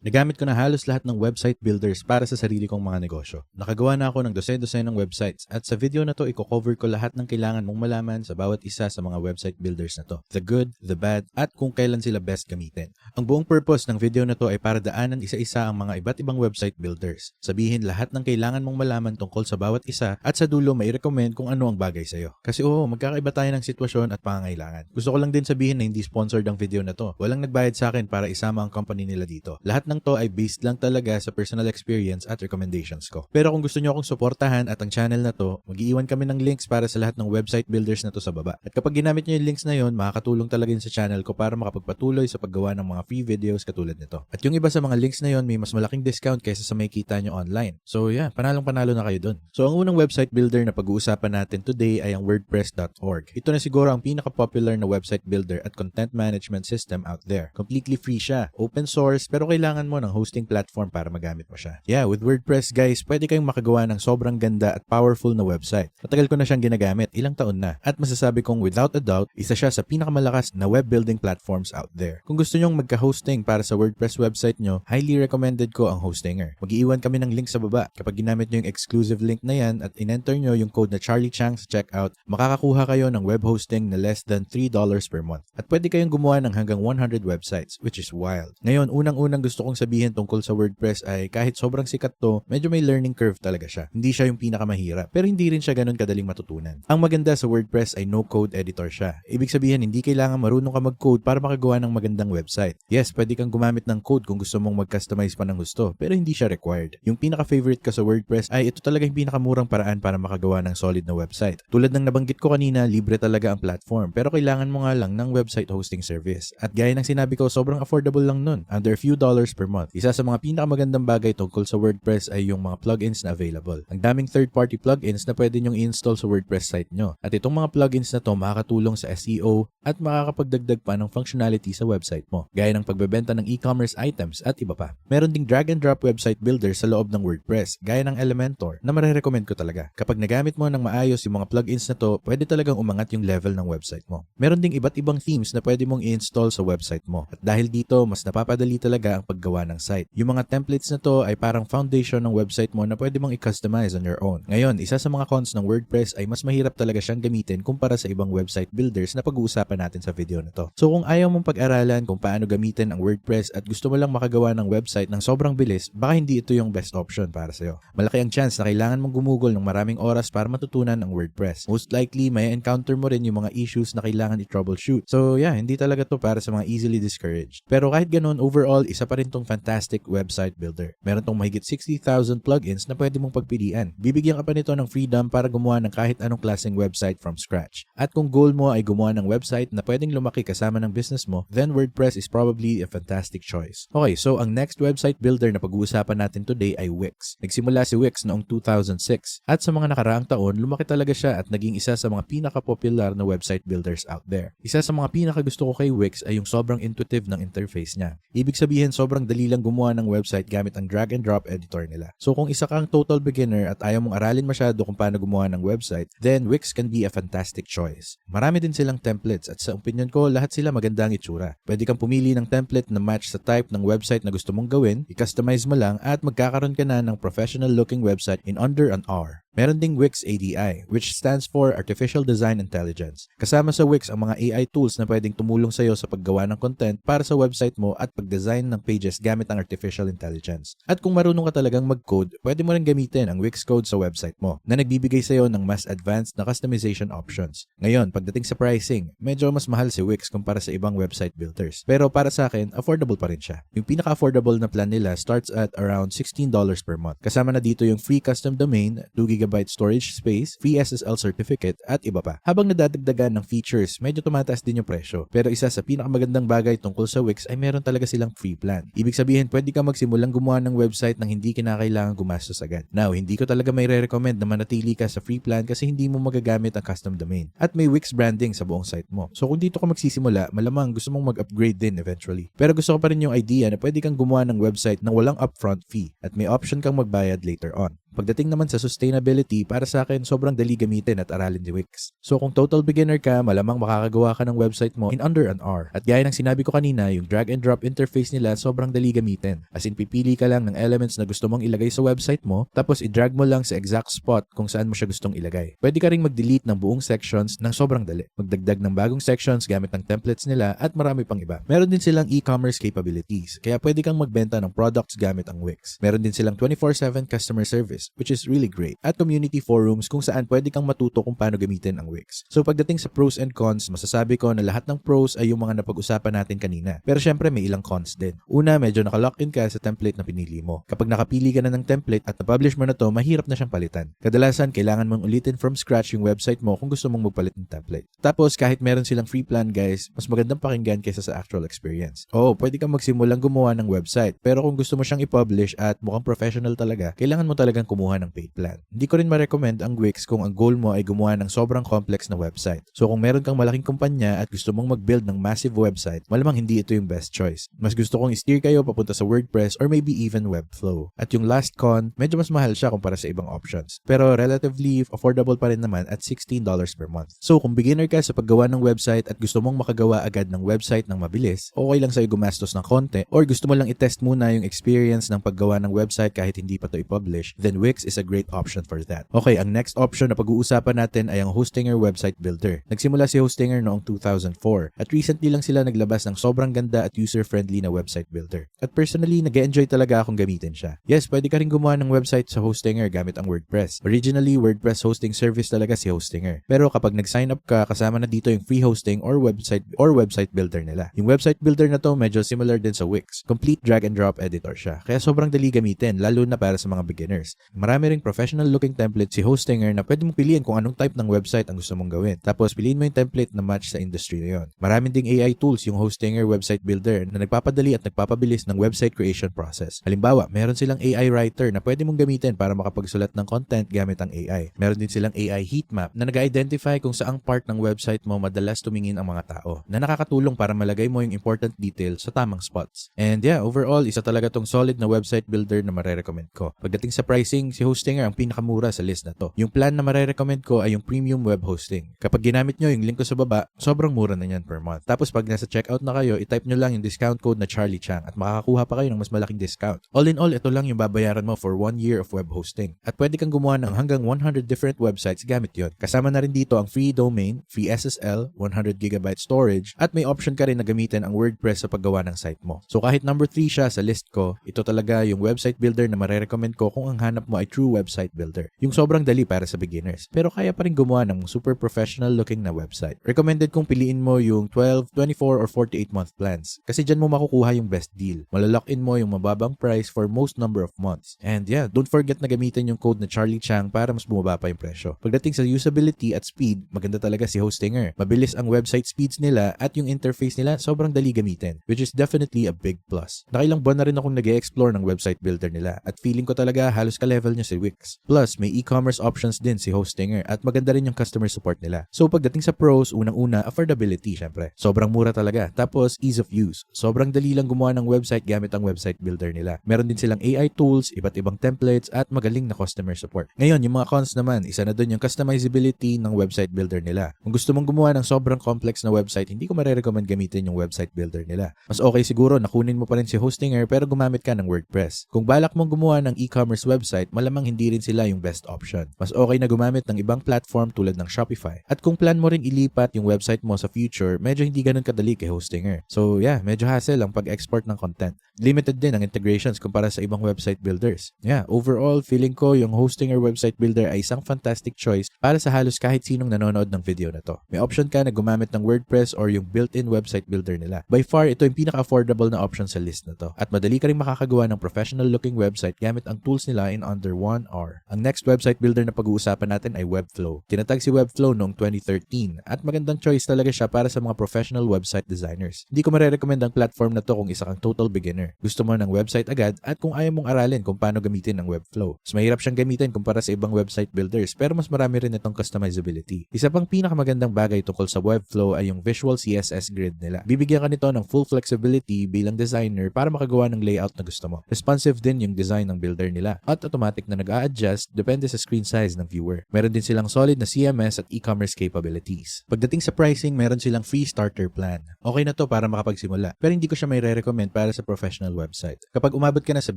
Nagamit ko na halos lahat ng website builders para sa sarili kong mga negosyo. Nakagawa na ako ng dose-dose ng websites at sa video na to i-cover ko lahat ng kailangan mong malaman sa bawat isa sa mga website builders na to. The good, the bad, at kung kailan sila best gamitin. Ang buong purpose ng video na to ay para daanan isa-isa ang mga iba't ibang website builders. Sabihin lahat ng kailangan mong malaman tungkol sa bawat isa at sa dulo may recommend kung ano ang bagay sa'yo. Kasi oo, magkakaiba tayo ng sitwasyon at pangangailangan. Gusto ko lang din sabihin na hindi sponsored ang video na to. Walang nagbayad sa akin para isama ang company nila dito. Lahat ng to ay based lang talaga sa personal experience at recommendations ko. Pero kung gusto nyo akong suportahan at ang channel na to, mag-iwan kami ng links para sa lahat ng website builders na to sa baba. At kapag ginamit nyo yung links na yon, makakatulong talaga yun sa channel ko para makapagpatuloy sa paggawa ng mga free videos katulad nito. At yung iba sa mga links na yon, may mas malaking discount kaysa sa may kita nyo online. So yeah, panalong panalo na kayo dun. So ang unang website builder na pag-uusapan natin today ay ang wordpress.org. Ito na siguro ang pinaka-popular na website builder at content management system out there. Completely free siya, open source, pero kailangan mo ng hosting platform para magamit mo siya. Yeah, with WordPress guys, pwede kayong makagawa ng sobrang ganda at powerful na website. Matagal ko na siyang ginagamit, ilang taon na. At masasabi kong without a doubt, isa siya sa pinakamalakas na web building platforms out there. Kung gusto nyong magka-hosting para sa WordPress website nyo, highly recommended ko ang Hostinger. Mag-iwan kami ng link sa baba. Kapag ginamit nyo yung exclusive link na yan at in-enter nyo yung code na Charlie Chang sa checkout, makakakuha kayo ng web hosting na less than $3 per month. At pwede kayong gumawa ng hanggang 100 websites, which is wild. Ngayon, unang-unang gusto kong sabihin tungkol sa WordPress ay kahit sobrang sikat to, medyo may learning curve talaga siya. Hindi siya yung pinakamahirap, pero hindi rin siya ganun kadaling matutunan. Ang maganda sa WordPress ay no-code editor siya. Ibig sabihin, hindi kailangan marunong ka mag-code para makagawa ng magandang website. Yes, pwede kang gumamit ng code kung gusto mong mag-customize pa ng gusto, pero hindi siya required. Yung pinaka-favorite ko sa WordPress ay ito talaga yung pinakamurang paraan para makagawa ng solid na website. Tulad ng nabanggit ko kanina, libre talaga ang platform, pero kailangan mo nga lang ng website hosting service. At gaya ng sinabi ko, sobrang affordable lang nun, under few dollars per month. Isa sa mga pinakamagandang bagay tungkol sa WordPress ay yung mga plugins na available. Ang daming third-party plugins na pwede nyong i-install sa WordPress site nyo. At itong mga plugins na to makakatulong sa SEO at makakapagdagdag pa ng functionality sa website mo, gaya ng pagbebenta ng e-commerce items at iba pa. Meron ding drag and drop website builder sa loob ng WordPress, gaya ng Elementor, na marerecommend ko talaga. Kapag nagamit mo ng maayos yung mga plugins na to, pwede talagang umangat yung level ng website mo. Meron ding iba't ibang themes na pwede mong i-install sa website mo. At dahil dito, mas napapadali talaga ang paggawa ng site. Yung mga templates na to ay parang foundation ng website mo na pwede mong i-customize on your own. Ngayon, isa sa mga cons ng WordPress ay mas mahirap talaga siyang gamitin kumpara sa ibang website builders na pag-uusapan natin sa video na to. So kung ayaw mong pag-aralan kung paano gamitin ang WordPress at gusto mo lang makagawa ng website ng sobrang bilis, baka hindi ito yung best option para sa'yo. Malaki ang chance na kailangan mong gumugol ng maraming oras para matutunan ang WordPress. Most likely, may encounter mo rin yung mga issues na kailangan i-troubleshoot. So yeah, hindi talaga to para sa mga easily discouraged. Pero kahit ganun, overall, isa pa rin fantastic website builder. Meron tong mahigit 60,000 plugins na pwede mong pagpilian. Bibigyan ka pa nito ng freedom para gumawa ng kahit anong klaseng website from scratch. At kung goal mo ay gumawa ng website na pwedeng lumaki kasama ng business mo, then WordPress is probably a fantastic choice. Okay, so ang next website builder na pag-uusapan natin today ay Wix. Nagsimula si Wix noong 2006 at sa mga nakaraang taon, lumaki talaga siya at naging isa sa mga pinaka-popular na website builders out there. Isa sa mga pinaka-gusto ko kay Wix ay yung sobrang intuitive ng interface niya. Ibig sabihin, sobrang dali lang gumawa ng website gamit ang drag and drop editor nila. So kung isa kang total beginner at ayaw mong aralin masyado kung paano gumawa ng website, then Wix can be a fantastic choice. Marami din silang templates at sa opinion ko, lahat sila maganda ang itsura. Pwede kang pumili ng template na match sa type ng website na gusto mong gawin, i-customize mo lang at magkakaroon ka na ng professional looking website in under an hour. Meron ding Wix ADI, which stands for Artificial Design Intelligence. Kasama sa Wix ang mga AI tools na pwedeng tumulong sa iyo sa paggawa ng content para sa website mo at pag-design ng pages gamit ang Artificial Intelligence. At kung marunong ka talagang mag-code, pwede mo rin gamitin ang Wix Code sa website mo na nagbibigay sa iyo ng mas advanced na customization options. Ngayon, pagdating sa pricing, medyo mas mahal si Wix kumpara sa ibang website builders. Pero para sa akin, affordable pa rin siya. Yung pinaka-affordable na plan nila starts at around $16 per month. Kasama na dito yung free custom domain, 2 GB storage space, free SSL certificate, at iba pa. Habang nadadagdagan ng features, medyo tumataas din yung presyo. Pero isa sa pinakamagandang bagay tungkol sa Wix ay meron talaga silang free plan. Ibig sabihin, pwede ka magsimulang gumawa ng website nang hindi kinakailangan gumastos agad. Now, hindi ko talaga may re-recommend na manatili ka sa free plan kasi hindi mo magagamit ang custom domain. At may Wix branding sa buong site mo. So kung dito ka magsisimula, malamang gusto mong mag-upgrade din eventually. Pero gusto ko pa rin yung idea na pwede kang gumawa ng website na walang upfront fee at may option kang magbayad later on. Pagdating naman sa sustainability, para sa akin, sobrang dali gamitin at aralin ni Wix. So kung total beginner ka, malamang makakagawa ka ng website mo in under an hour. At gaya ng sinabi ko kanina, yung drag and drop interface nila sobrang dali gamitin. As in, pipili ka lang ng elements na gusto mong ilagay sa website mo, tapos i-drag mo lang sa exact spot kung saan mo siya gustong ilagay. Pwede ka ring mag-delete ng buong sections ng sobrang dali. Magdagdag ng bagong sections gamit ng templates nila at marami pang iba. Meron din silang e-commerce capabilities, kaya pwede kang magbenta ng products gamit ang Wix. Meron din silang 24-7 customer service, which is really great. At community forums kung saan pwede kang matuto kung paano gamitin ang Wix. So pagdating sa pros and cons, masasabi ko na lahat ng pros ay yung mga napag-usapan natin kanina. Pero syempre may ilang cons din. Una, medyo nakalock-in ka sa template na pinili mo. Kapag nakapili ka na ng template at na-publish mo na to, mahirap na siyang palitan. Kadalasan, kailangan mong ulitin from scratch yung website mo kung gusto mong magpalit ng template. Tapos, kahit meron silang free plan guys, mas magandang pakinggan kaysa sa actual experience. Oo, pwede kang magsimulang gumawa ng website. Pero kung gusto mo siyang i-publish at mukhang professional talaga, kailangan mo talagang kumuha ng paid plan. Hindi ko rin ma-recommend ang Wix kung ang goal mo ay gumawa ng sobrang complex na website. So kung meron kang malaking kumpanya at gusto mong mag-build ng massive website, malamang hindi ito yung best choice. Mas gusto kong i-steer kayo papunta sa WordPress or maybe even Webflow. At yung last con, medyo mas mahal siya kumpara sa ibang options. Pero relatively affordable pa rin naman at $16 per month. So kung beginner ka sa paggawa ng website at gusto mong makagawa agad ng website ng mabilis, okay lang sa'yo gumastos ng konti or gusto mo lang i-test muna yung experience ng paggawa ng website kahit hindi pa to i-publish, then Wix is a great option for that. Okay, ang next option na pag-uusapan natin ay ang Hostinger Website Builder. Nagsimula si Hostinger noong 2004 at recently lang sila naglabas ng sobrang ganda at user-friendly na website builder. At personally, nag enjoy talaga akong gamitin siya. Yes, pwede ka rin gumawa ng website sa Hostinger gamit ang WordPress. Originally, WordPress hosting service talaga si Hostinger. Pero kapag nag-sign up ka, kasama na dito yung free hosting or website or website builder nila. Yung website builder na to medyo similar din sa Wix. Complete drag and drop editor siya. Kaya sobrang dali gamitin, lalo na para sa mga beginners. Marami ring professional looking template si Hostinger na pwede mong piliin kung anong type ng website ang gusto mong gawin. Tapos piliin mo yung template na match sa industry na yon. Maraming ding AI tools yung Hostinger website builder na nagpapadali at nagpapabilis ng website creation process. Halimbawa, meron silang AI writer na pwede mong gamitin para makapagsulat ng content gamit ang AI. Meron din silang AI heatmap na nag-identify kung saang part ng website mo madalas tumingin ang mga tao na nakakatulong para malagay mo yung important details sa tamang spots. And yeah, overall, isa talaga tong solid na website builder na marerecommend ko. Pagdating sa pricing, si Hostinger ang pinakamura sa list na to. Yung plan na marerecommend ko ay yung premium web hosting. Kapag ginamit nyo yung link ko sa baba, sobrang mura na yan per month. Tapos pag nasa checkout na kayo, itype nyo lang yung discount code na Charlie Chang at makakakuha pa kayo ng mas malaking discount. All in all, ito lang yung babayaran mo for one year of web hosting. At pwede kang gumawa ng hanggang 100 different websites gamit yon. Kasama na rin dito ang free domain, free SSL, 100GB storage, at may option ka rin na gamitin ang WordPress sa paggawa ng site mo. So kahit number 3 siya sa list ko, ito talaga yung website builder na marerecommend ko kung ang hanap mo ay true website builder. Yung sobrang dali para sa beginners. Pero kaya pa rin gumawa ng super professional looking na website. Recommended kong piliin mo yung 12, 24, or 48 month plans. Kasi dyan mo makukuha yung best deal. Malalock in mo yung mababang price for most number of months. And yeah, don't forget na gamitin yung code na Charlie Chang para mas bumaba pa yung presyo. Pagdating sa usability at speed, maganda talaga si Hostinger. Mabilis ang website speeds nila at yung interface nila sobrang dali gamitin, which is definitely a big plus. Nakailang buwan na rin akong nag explore ng website builder nila at feeling ko talaga halos ka-level niya si Wix. Plus, may e-commerce options din si Hostinger at maganda rin yung customer support nila. So pagdating sa pros, unang-una, affordability syempre. Sobrang mura talaga. Tapos, ease of use. Sobrang dali lang gumawa ng website gamit ang website builder nila. Meron din silang AI tools, iba't ibang templates, at magaling na customer support. Ngayon, yung mga cons naman, isa na doon yung customizability ng website builder nila. Kung gusto mong gumawa ng sobrang complex na website, hindi ko marirecommend gamitin yung website builder nila. Mas okay siguro na kunin mo pa rin si Hostinger pero gumamit ka ng WordPress. Kung balak mong gumawa ng e-commerce website, malamang hindi rin sila yung best option. Mas okay na gumamit ng ibang platform tulad ng Shopify. At kung plan mo ring ilipat yung website mo sa future, medyo hindi ganun kadali kay Hostinger. So yeah, medyo hassle ang pag-export ng content. Limited din ang integrations kumpara sa ibang website builders. Yeah, overall, feeling ko yung Hostinger website builder ay isang fantastic choice para sa halos kahit sinong nanonood ng video na to. May option ka na gumamit ng WordPress or yung built-in website builder nila. By far, ito yung pinaka-affordable na option sa list na to. At madali ka rin makakagawa ng professional-looking website gamit ang tools nila in under 1 hour. Ang next website builder na pag-uusapan natin ay Webflow. Tinatag si Webflow noong 2013 at magandang choice talaga siya para sa mga professional website designers. Hindi ko marirecommend ang platform na to kung isa kang total beginner. Gusto mo ng website agad at kung ayaw mong aralin kung paano gamitin ang Webflow. Mas mahirap siyang gamitin kumpara sa ibang website builders pero mas marami rin itong customizability. Isa pang pinakamagandang bagay tungkol sa Webflow ay yung visual CSS grid nila. Bibigyan ka nito ng full flexibility bilang designer para makagawa ng layout na gusto mo. Responsive din yung design ng builder nila at automatic na nag-a-adjust depende sa screen size ng viewer. Meron din silang solid na CMS at e-commerce capabilities. Pagdating sa pricing, meron silang free starter plan. Okay na to para makapagsimula, pero hindi ko siya may re-recommend para sa professional website. Kapag umabot ka na sa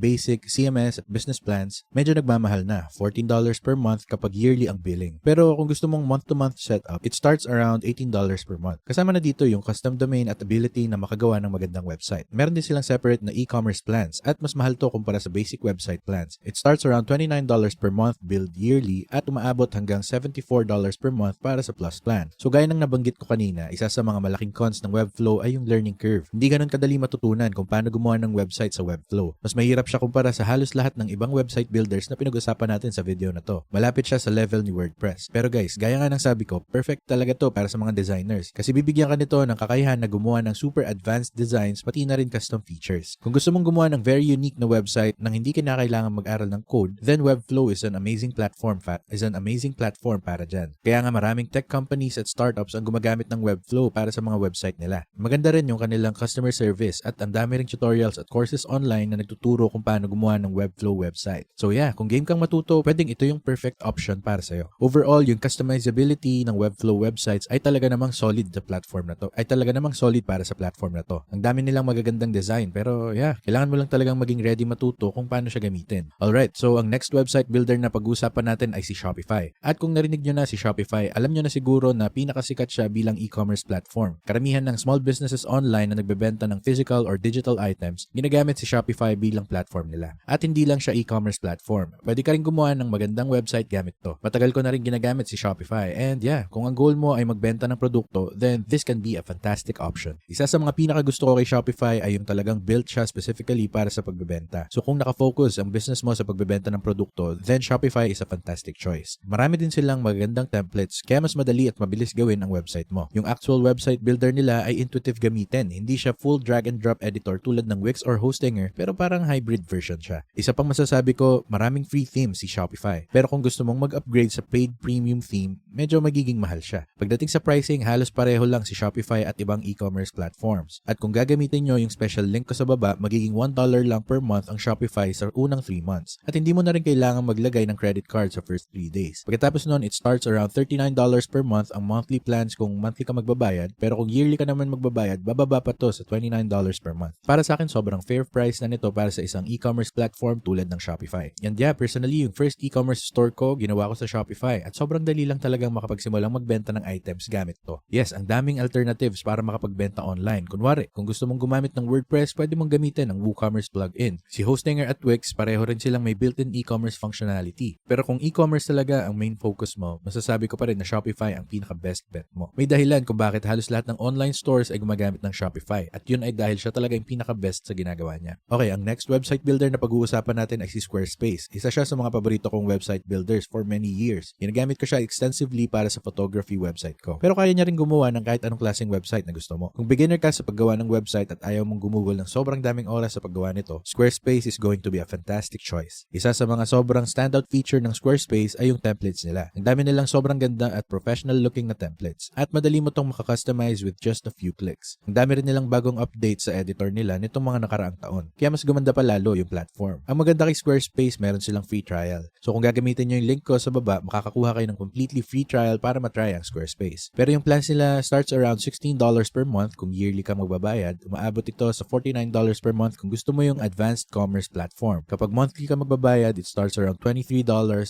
basic, CMS at business plans, medyo nagmamahal na, $14 per month kapag yearly ang billing. Pero kung gusto mong month-to-month setup, it starts around $18 per month. Kasama na dito yung custom domain at ability na makagawa ng magandang website. Meron din silang separate na e-commerce plans at mas mahal to kumpara sa basic website plans. It starts around $29 per month billed yearly at umaabot hanggang $74 per month para sa plus plan. So gaya ng nabanggit ko kanina, isa sa mga malaking cons ng Webflow ay yung learning curve. Hindi ganun kadali matutunan kung paano gumawa ng website sa Webflow. Mas mahirap siya kumpara sa halos lahat ng ibang website builders na pinag-usapan natin sa video na to. Malapit siya sa level ni WordPress. Pero guys, gaya nga ng sabi ko, perfect talaga to para sa mga designers. Kasi bibigyan ka nito ng kakayahan na gumawa ng super advanced designs pati na rin custom features. Kung gusto mong gumawa ng very unique na website nang hindi kinakailangan mag-aral ng code, then Webflow is an amazing platform fa- is an amazing platform para dyan. Kaya nga maraming tech companies at startups ang gumagamit ng Webflow para sa mga website nila. Maganda rin yung kanilang customer service at ang dami ring tutorials at courses online na nagtuturo kung paano gumawa ng Webflow website. So yeah, kung game kang matuto, pwedeng ito yung perfect option para sa'yo. Overall, yung customizability ng Webflow websites ay talaga namang solid na platform na to. Ay talaga namang solid para sa platform na to. Ang dami nilang magagandang design pero yeah, kailangan mo lang talagang maging ready matuto kung paano siya gamitin. Alright, so ang next website builder na pag-uusapan natin ay si Shopify. At kung narinig nyo na si Shopify, alam nyo na siguro na pinakasikat siya bilang e-commerce platform. Karamihan ng small businesses online na nagbebenta ng physical or digital items, ginagamit si Shopify bilang platform nila. At hindi lang siya e-commerce platform. Pwede ka rin gumawa ng magandang website gamit to. Matagal ko na rin ginagamit si Shopify and yeah, kung ang goal mo ay magbenta ng produkto, then this can be a fantastic option. Isa sa mga pinakagusto ko kay Shopify ay yung talagang built siya specifically para sa pagbebenta. So kung nakafocus ang business mo sa pagbebenta ng produkto, then Shopify is a fantastic choice. Marami din silang magandang templates kaya mas madali at mabilis gawin ang website mo. Yung actual website builder nila ay intuitive gamitin. Hindi siya full drag and drop editor tulad ng Wix or Hostinger pero parang hybrid version siya. Isa pang masasabi ko, maraming free themes si Shopify. Pero kung gusto mong mag-upgrade sa paid premium theme, medyo magiging mahal siya. Pagdating sa pricing, halos pareho lang si Shopify at ibang e-commerce platforms. At kung gagamitin nyo yung special link ko sa baba, magiging $1 lang per month ang Shopify sa unang 3 months. At hindi mo na rin kailangan maglagay ng credit card sa first 3 days. Pagkatapos nun, it starts around $39 per month ang monthly plans kung monthly ka magbabayad. Pero kung yearly ka naman magbabayad, bababa pa to sa $29 per month. Para sa akin, sobrang fair price na nito para sa isang e-commerce platform tulad ng Shopify. And yeah, personally, yung first e-commerce store ko, ginawa ko sa Shopify. At sobrang dali lang talagang makapagsimulang magbenta ng items gamit to. Yes, ang daming alternatives para makapagbenta online. Kunwari, kung gusto mong gumamit ng WordPress, pwede mong gamitin ang WooCommerce plugin. Si Hostinger at Wix, pareho rin silang may built-in e-commerce functionality. Pero kung e-commerce talaga ang main focus mo, masasabi ko pa rin na Shopify ang pinaka-best bet mo. May dahilan kung bakit halos lahat ng online stores ay gumagamit ng Shopify. At yun ay dahil siya talaga yung pinaka-best sa ginagawa niya. Okay, ang next website builder na pag-uusapan natin ay si Squarespace. Isa siya sa mga paborito kong website builders for many years. Ginagamit ko siya extensively para sa photography website ko. Pero kaya niya rin gumawa ng kahit anong klaseng website na gusto mo. Kung beginner ka sa paggawa ng website at ayaw mong gumugol ng sobrang daming oras sa paggawa nito, Squarespace is going to be a fantastic choice. Isa sa mga sobrang standout feature ng Squarespace ay yung templates nila. Ang dami nilang sobrang ganda at professional looking na templates. At madali mo tong makakustomize with just a few clicks. Ang dami rin nilang bagong update sa editor nila nitong mga nakaraang taon. Kaya mas gumanda pa lalo yung platform. Ang maganda kay Squarespace, meron silang free trial. So kung gagamitin nyo yung link ko sa baba, makakakuha kayo ng completely free trial para matry ang Squarespace. Pero yung plans nila starts around $16 per month kung yearly ka magbabayad. Umaabot ito sa $49 per month kung gusto mo yung advanced commerce platform. Kapag monthly ka magbabayad, it starts around $23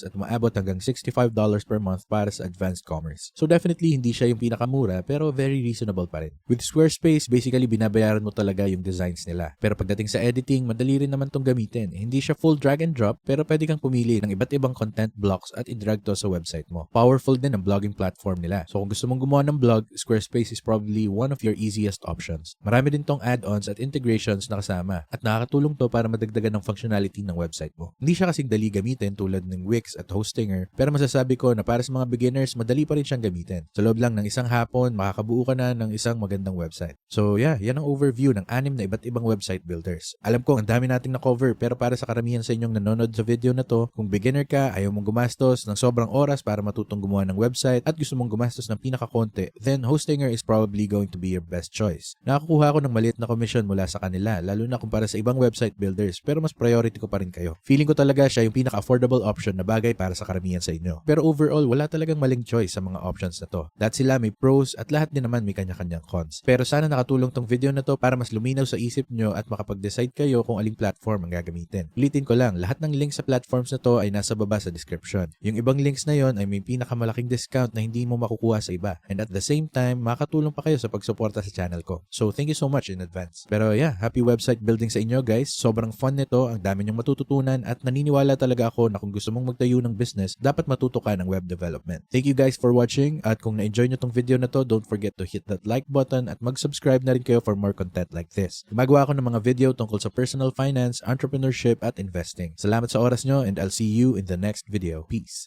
at umaabot hanggang $65 per month para sa advanced commerce. So definitely hindi siya yung pinakamura pero very reasonable pa rin. With Squarespace, basically binabayaran mo talaga yung designs nila. Pero pagdating sa editing, madali rin naman tong gamitin. Hindi siya full drag and drop pero pwede kang pumili ng iba't ibang content blocks at i-drag to sa website mo. Powerful din ang blogging platform nila. So kung gusto mong gumawa ng blog, Squarespace is probably one of your easiest options. Marami din tong add-ons at integrations na kasama at nakakatulong to para madagdagan ng functionality ng website mo. Hindi siya kasing dali gamitin tulad ng Wix at Hostinger pero masasabi ko na para sa mga beginners, madali pa rin siyang gamitin. Sa loob lang ng isang hapon, makakabuo ka na ng isang magandang website. So yeah, yan ang overview ng anim na iba't ibang website builders. Alam ko, ang dami nating na-cover pero para sa karamihan sa inyong nanonood sa video na to, kung beginner ka, ayaw mong gumastos ng sobrang oras para matutong gumawa ng website at gusto mong gumastos ng pinakakonti, then Hostinger is probably going to be your best choice. Nakakuha ako ng maliit na commission mula sa kanila, lalo na kumpara sa ibang website builders, pero mas priority ko pa rin kayo. Feeling ko talaga siya yung pinaka-affordable option na bagay para sa karamihan sa inyo. Pero overall, wala talagang maling choice sa mga options na to. Dahil sila may pros at lahat din naman may kanya-kanyang cons. Pero sana nakatulong tong video na to para mas luminaw sa isip nyo at makapag-decide kayo kung aling platform ang gagamitin. Ulitin ko lang, lahat ng links sa platforms na to ay nasa baba sa description. Yung ibang links na yon ay may pinakamalaking discount na hindi mo makukuha sa iba. And at the same time, makakatulong pa kayo sa pagsuporta sa channel ko. So thank you so much in advance. Pero yeah, happy website building sa inyo guys. Sobrang fun nito, ang dami nyong matututunan at naniniwala talaga ako na kung gusto mong magtayo ng business, dapat matuto ka ng web development. Thank you guys for watching at kung na-enjoy nyo tong video na to, don't forget to hit that like button at mag-subscribe na rin kayo for more content like this. Gumagawa ako ng mga video tungkol sa personal finance, entrepreneurship at investing. Salamat sa oras nyo and I'll see you in the next video. Peace.